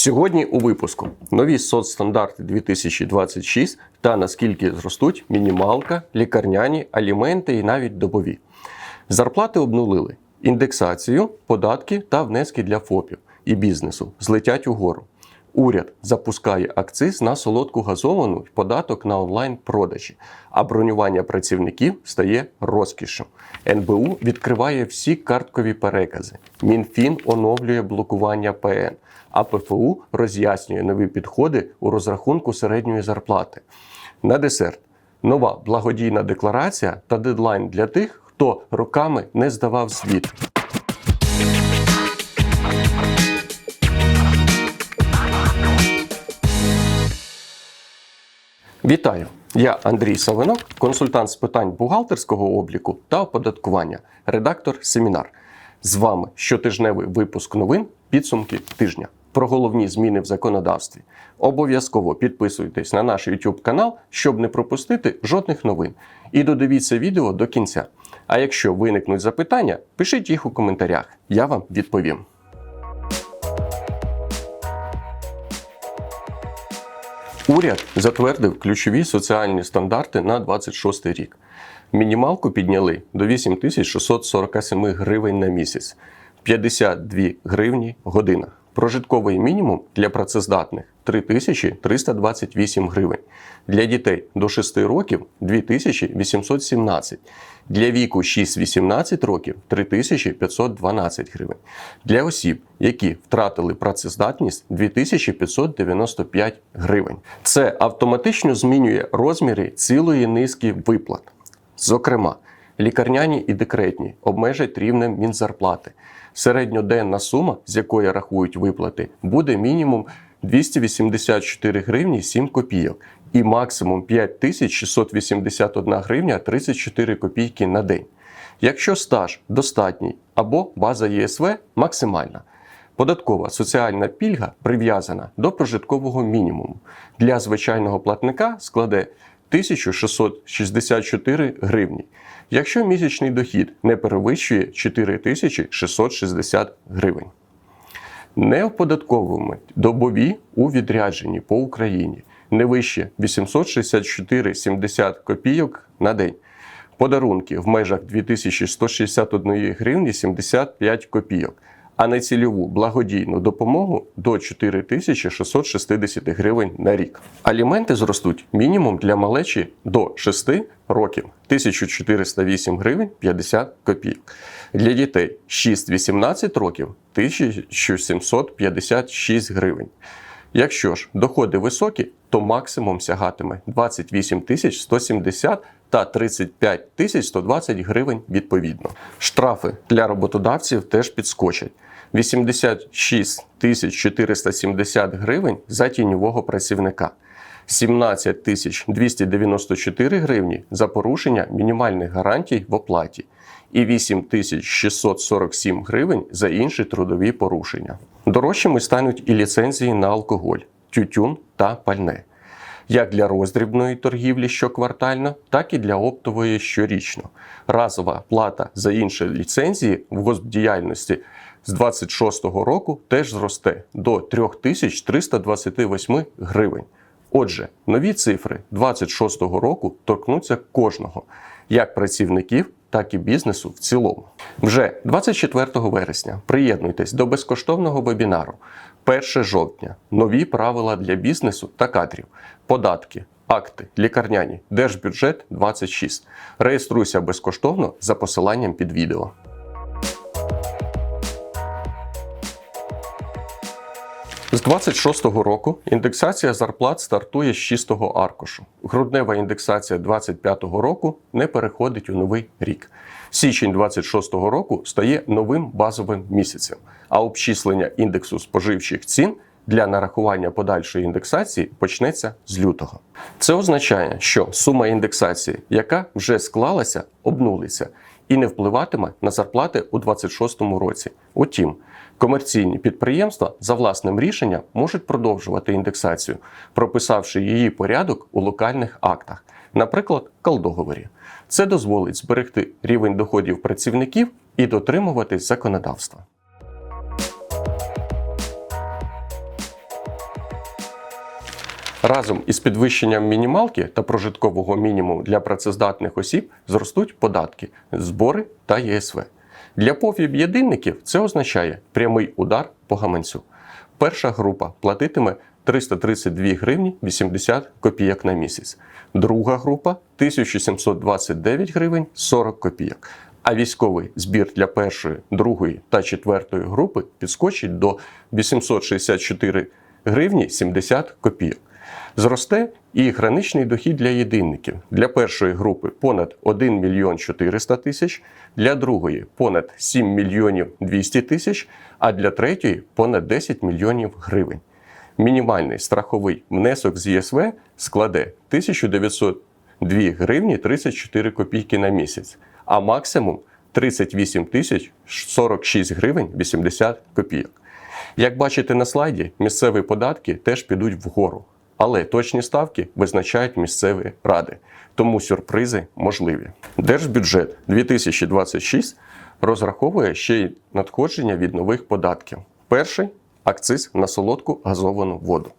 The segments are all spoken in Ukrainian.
Сьогодні у випуску нові соцстандарти 2026 та наскільки зростуть мінімалка, лікарняні, аліменти і навіть добові. Зарплати обнулили. Індексацію, податки та внески для ФОПів і бізнесу злетять угору. Уряд запускає акциз на солодку газовану й податок на онлайн-продажі, а бронювання працівників стає розкішшю. НБУ відкриває всі карткові перекази. Мінфін оновлює блокування ПН, а ПФУ роз'яснює нові підходи у розрахунку середньої зарплати. На десерт нова благодійна декларація та дедлайн для тих, хто роками не здавав звіт. Вітаю! Я Андрій Савинок, консультант з питань бухгалтерського обліку та оподаткування, редактор семінар. З вами щотижневий випуск новин підсумки тижня про головні зміни в законодавстві. Обов'язково підписуйтесь на наш YouTube канал, щоб не пропустити жодних новин. І додивіться відео до кінця. А якщо виникнуть запитання, пишіть їх у коментарях. Я вам відповім. Уряд затвердив ключові соціальні стандарти на 26 рік. Мінімалку підняли до 8647 гривень на місяць, 52 гривні година. Прожитковий мінімум для працездатних 3328 гривень. Для дітей до 6 років 2817. Для віку 6-18 років 3512 гривень. Для осіб, які втратили працездатність 2595 гривень. Це автоматично змінює розміри цілої низки виплат. Зокрема, лікарняні і декретні обмежать рівнем Мінзарплати. Середньоденна сума, з якої рахують виплати, буде мінімум 284 гривні 7 копійок і максимум 5681 гривня 34 копійки на день. Якщо стаж достатній або база ЄСВ максимальна. Податкова соціальна пільга прив'язана до прожиткового мінімуму. Для звичайного платника складе 1664 гривні, якщо місячний дохід не перевищує 4660 гривень. Не оподатковуємо добові у відрядженні по Україні не вище 864,70 копійок на день. Подарунки в межах 2161 гривні 75 копійок, а на цільову благодійну допомогу до 4660 гривень на рік. Аліменти зростуть мінімум для малечі до 6 років 1408 гривень 50 копійок. Для дітей 6-18 років 1756 гривень. Якщо ж доходи високі, то максимум сягатиме 28 170 та 35 тисяч 120 гривень відповідно. Штрафи для роботодавців теж підскочать. 86 470 гривень за тіньового працівника. 17 294 гривні за порушення мінімальних гарантій в оплаті і 8 647 гривень за інші трудові порушення. Дорожчими стануть і ліцензії на алкоголь, тютюн та пальне. Як для роздрібної торгівлі щоквартально, так і для оптової щорічно. Разова плата за інші ліцензії в госпдіяльності з 26 року теж зросте до 3328 гривень. Отже, нові цифри 26 року торкнуться кожного, як працівників, так і бізнесу в цілому. Вже 24 вересня приєднуйтесь до безкоштовного вебінару 1 жовтня. Нові правила для бізнесу та кадрів, податки, акти, лікарняні, держбюджет 26. Реєструйся безкоштовно за посиланням під відео. З 26-го року індексація зарплат стартує з чистого аркушу. Груднева індексація 25-го року не переходить у новий рік. Січень 26-го року стає новим базовим місяцем, а обчислення індексу споживчих цін для нарахування подальшої індексації почнеться з лютого. Це означає, що сума індексації, яка вже склалася, обнулиться і не впливатиме на зарплати у 26 році. Утім, комерційні підприємства за власним рішенням можуть продовжувати індексацію, прописавши її порядок у локальних актах, наприклад, калдоговорі. Це дозволить зберегти рівень доходів працівників і дотримуватись законодавства. Разом із підвищенням мінімалки та прожиткового мінімуму для працездатних осіб зростуть податки, збори та ЄСВ. Для ПОФІ-єдинників це означає прямий удар по гаманцю. Перша група платитиме 332 гривні 80 копійок на місяць. Друга група 1729 гривень 40 копійок. А військовий збір для першої, другої та четвертої групи підскочить до 864 гривні 70 копійок. Зросте і граничний дохід для єдинників. Для першої групи понад 1 мільйон 400 тисяч, для другої понад 7 мільйонів 200 тисяч, а для третьої понад 10 мільйонів гривень. Мінімальний страховий внесок з ЄСВ складе 1902 гривні 34 копійки на місяць, а максимум 38 тисяч 46 гривень 80 копійок. Як бачите на слайді, місцеві податки теж підуть вгору, але точні ставки визначають місцеві ради, тому сюрпризи можливі. Держбюджет 2026 розраховує ще й надходження від нових податків. Перший акциз на солодку газовану воду.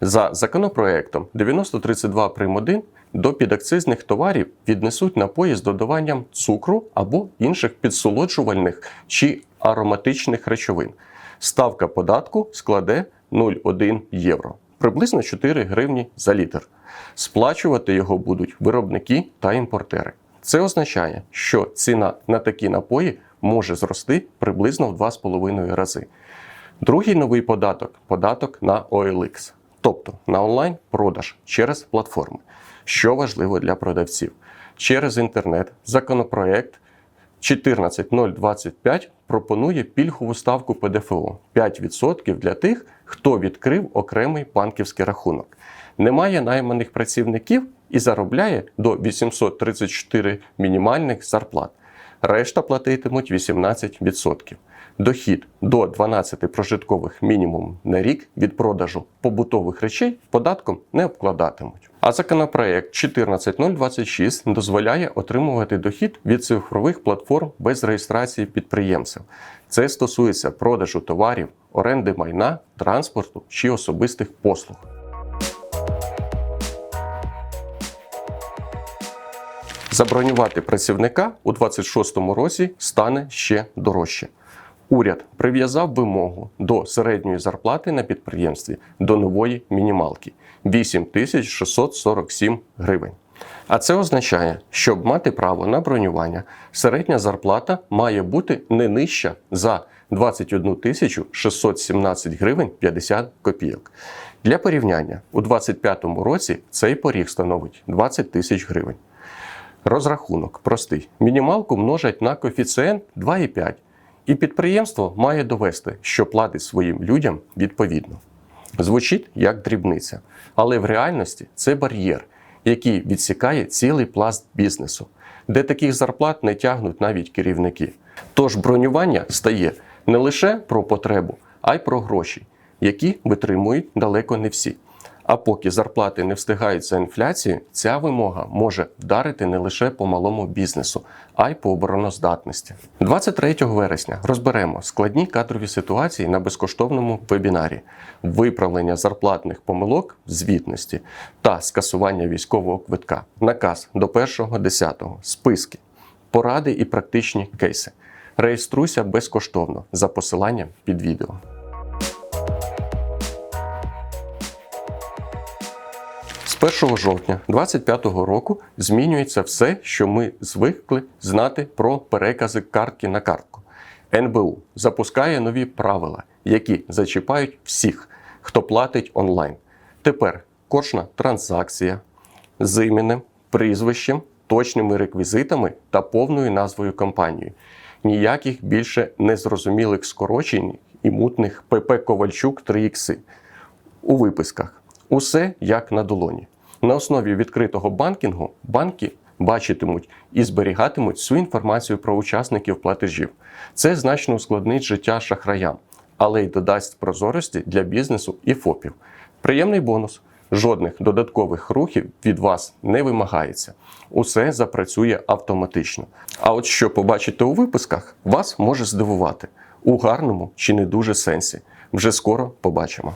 За законопроектом 9032 прим. 1 до підакцизних товарів віднесуть напої з додаванням цукру або інших підсолоджувальних чи ароматичних речовин. Ставка податку складе 0,1 євро, приблизно 4 гривні за літр. Сплачувати його будуть виробники та імпортери. Це означає, що ціна на такі напої може зрости приблизно в 2,5 рази. Другий новий податок податок на OLX, тобто на онлайн-продаж через платформи. Що важливо для продавців? Через інтернет законопроект 14025 пропонує пільгову ставку ПДФО 5% для тих, хто відкрив окремий банківський рахунок, не має найманих працівників і заробляє до 834 мінімальних зарплат. Решта платитимуть 18%. Дохід до 12 прожиткових мінімум на рік від продажу побутових речей податком не обкладатимуть. А законопроект 14026 дозволяє отримувати дохід від цифрових платформ без реєстрації підприємців. Це стосується продажу товарів, оренди майна, транспорту чи особистих послуг. Забронювати працівника у 2026 році стане ще дорожче. Уряд прив'язав вимогу до середньої зарплати на підприємстві до нової мінімалки 8647 гривень. А це означає, щоб мати право на бронювання, середня зарплата має бути не нижча за 21 617 гривень 50 копійок. Для порівняння у 2025 році цей поріг становить 20 тисяч гривень. Розрахунок простий. Мінімалку множать на коефіцієнт 2,5. І підприємство має довести, що платить своїм людям відповідно. Звучить як дрібниця, але в реальності це бар'єр, який відсікає цілий пласт бізнесу, де таких зарплат не тягнуть навіть керівники. Тож бронювання стає не лише про потребу, а й про гроші, які витримують далеко не всі. А поки зарплати не встигають за інфляцією, ця вимога може вдарити не лише по малому бізнесу, а й по обороноздатності. 23 вересня розберемо складні кадрові ситуації на безкоштовному вебінарі, виправлення зарплатних помилок звітності та скасування військового квитка, наказ до 1.10, списки, поради і практичні кейси. Реєструйся безкоштовно за посиланням під відео. З 1 жовтня 2025 року змінюється все, що ми звикли знати про перекази картки на картку. НБУ запускає нові правила, які зачіпають всіх, хто платить онлайн. Тепер кожна транзакція з іменем, прізвищем, точними реквізитами та повною назвою компанії. Ніяких більше незрозумілих скорочень і мутних ПП Ковальчук 3 ікси у виписках. Усе як на долоні. На основі відкритого банкінгу банки бачитимуть і зберігатимуть всю інформацію про учасників платежів. Це значно ускладнить життя шахраям, але й додасть прозорості для бізнесу і ФОПів. Приємний бонус. Жодних додаткових рухів від вас не вимагається. Усе запрацює автоматично. А от що побачите у випусках, вас може здивувати у гарному чи не дуже сенсі. Вже скоро побачимо.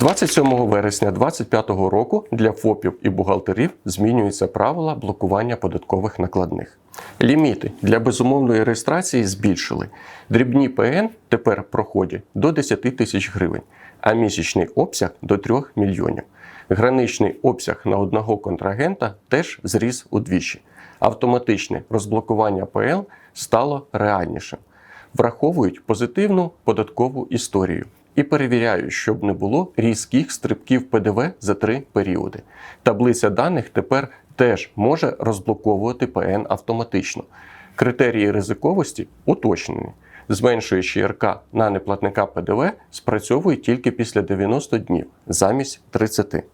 27 вересня 2025 року для ФОПів і бухгалтерів змінюються правила блокування податкових накладних. Ліміти для безумовної реєстрації збільшили. Дрібні ПН тепер проходять до 10 тисяч гривень, а місячний обсяг до 3 мільйонів. Граничний обсяг на одного контрагента теж зріс удвічі. Автоматичне розблокування ПЛ стало реальнішим. Враховують позитивну податкову історію і перевіряють, щоб не було різких стрибків ПДВ за три періоди. Таблиця даних тепер теж може розблоковувати ПН автоматично. Критерії ризиковості уточнені. Зменшуючи РК на неплатника ПДВ спрацьовує тільки після 90 днів замість 30.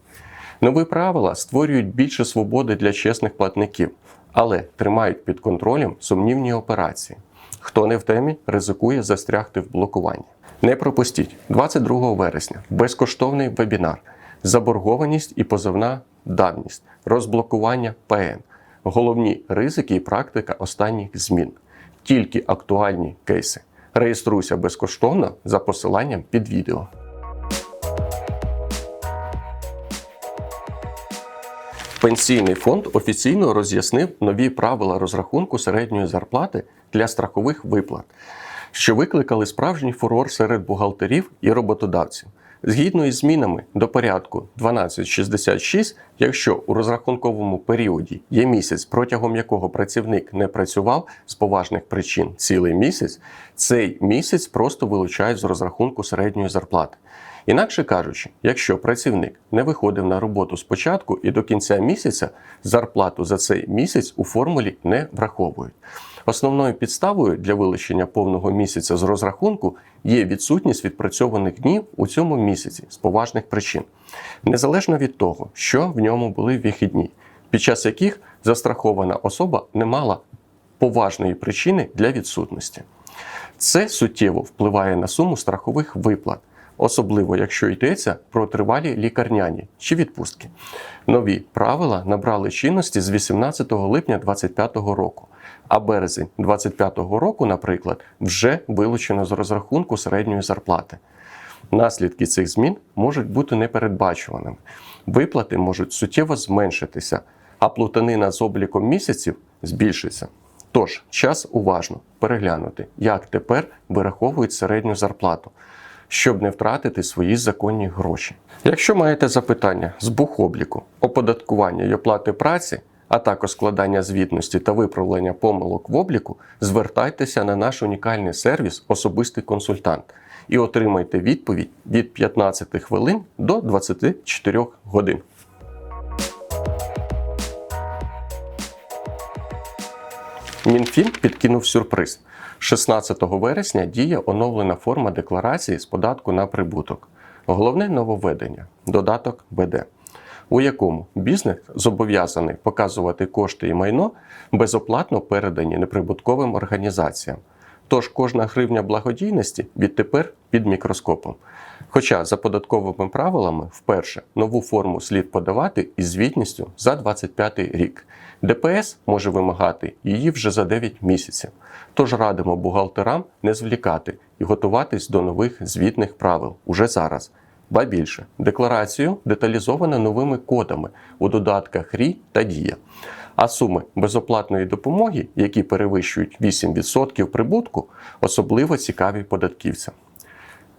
Нові правила створюють більше свободи для чесних платників, але тримають під контролем сумнівні операції. Хто не в темі, ризикує застрягти в блокуванні. Не пропустіть. 22 вересня. Безкоштовний вебінар, заборгованість і позовна давність, розблокування ПН, головні ризики і практика останніх змін, тільки актуальні кейси. Реєструйся безкоштовно за посиланням під відео. Пенсійний фонд офіційно роз'яснив нові правила розрахунку середньої зарплати для страхових виплат, що викликали справжній фурор серед бухгалтерів і роботодавців. Згідно із змінами до порядку 1266, якщо у розрахунковому періоді є місяць, протягом якого працівник не працював з поважних причин цілий місяць, цей місяць просто вилучають з розрахунку середньої зарплати. Інакше кажучи, якщо працівник не виходив на роботу спочатку і до кінця місяця, зарплату за цей місяць у формулі не враховують. Основною підставою для вилучення повного місяця з розрахунку є відсутність відпрацьованих днів у цьому місяці з поважних причин, незалежно від того, що в ньому були вихідні, під час яких застрахована особа не мала поважної причини для відсутності. Це суттєво впливає на суму страхових виплат, особливо якщо йдеться про тривалі лікарняні чи відпустки. Нові правила набрали чинності з 18 липня 2025 року, а березень 2025 року, наприклад, вже вилучено з розрахунку середньої зарплати. Наслідки цих змін можуть бути непередбачуваними. Виплати можуть суттєво зменшитися, а плутанина з обліком місяців збільшиться. Тож, час уважно переглянути, як тепер вираховують середню зарплату, щоб не втратити свої законні гроші. Якщо маєте запитання з бухобліку, оподаткування й оплати праці, а також складання звітності та виправлення помилок в обліку, звертайтеся на наш унікальний сервіс Особистий консультант і отримайте відповідь від 15 хвилин до 24 годин. Мінфін підкинув сюрприз. 16 вересня діє оновлена форма декларації з податку на прибуток. Головне нововведення додаток БД, у якому бізнес зобов'язаний показувати кошти і майно безоплатно передані неприбутковим організаціям. Тож кожна гривня благодійності відтепер під мікроскопом. Хоча за податковими правилами вперше нову форму слід подавати із звітністю за 25 рік. ДПС може вимагати її вже за 9 місяців. Тож радимо бухгалтерам не звлікати і готуватись до нових звітних правил уже зараз. Ба більше, декларацію деталізовано новими кодами у додатках РІ та Дія. А суми безоплатної допомоги, які перевищують 8% прибутку, особливо цікаві податківцям.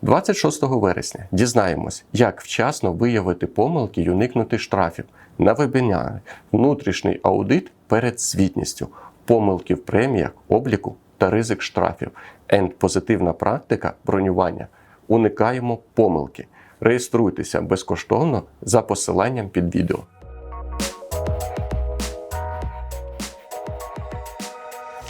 26 вересня дізнаємось, як вчасно виявити помилки й уникнути штрафів на вебінарі, внутрішній аудит перед звітністю, помилки в преміях, обліку та ризик штрафів, енд позитивна практика бронювання. Уникаємо помилки. Реєструйтеся безкоштовно за посиланням під відео.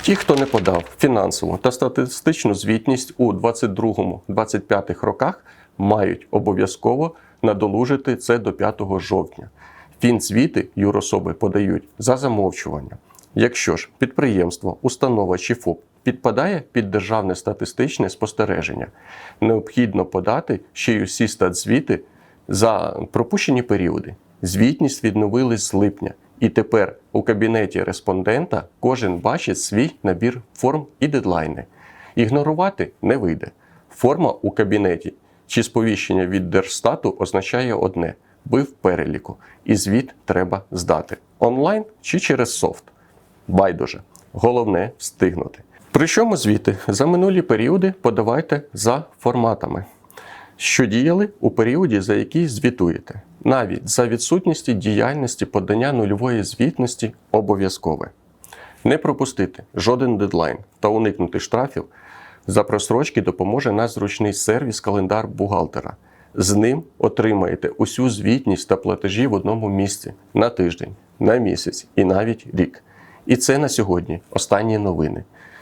Ті, хто не подав фінансову та статистичну звітність у 2022-2025 роках, мають обов'язково надолужити це до 5 жовтня. Фінзвіти юрособи подають за замовчування. Якщо ж підприємство, установа чи ФОП підпадає під державне статистичне спостереження, необхідно подати ще й усі статзвіти за пропущені періоди. Звітність відновили з липня. І тепер у кабінеті респондента кожен бачить свій набір форм і дедлайни. Ігнорувати не вийде. Форма у кабінеті чи сповіщення від Держстату означає одне: ви в переліку, і звіт треба здати онлайн чи через софт. Байдуже. Головне встигнути. Причому звіти за минулі періоди подавайте за форматами, що діяли у періоді, за який звітуєте. Навіть за відсутності діяльності подання нульової звітності обов'язкове. Не пропустити жоден дедлайн та уникнути штрафів за просрочки допоможе наш зручний сервіс календар бухгалтера. З ним отримаєте усю звітність та платежі в одному місці на тиждень, на місяць і навіть рік. І це на сьогодні останні новини.